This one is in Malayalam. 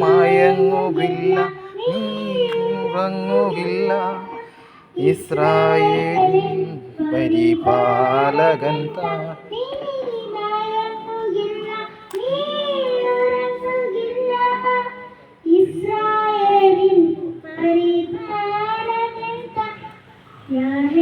മയങ്ങുകില്ല നീ ഉറങ്ങുകില്ല ഇസ്രായേൽ പരിപാലകൻ താ Yeah.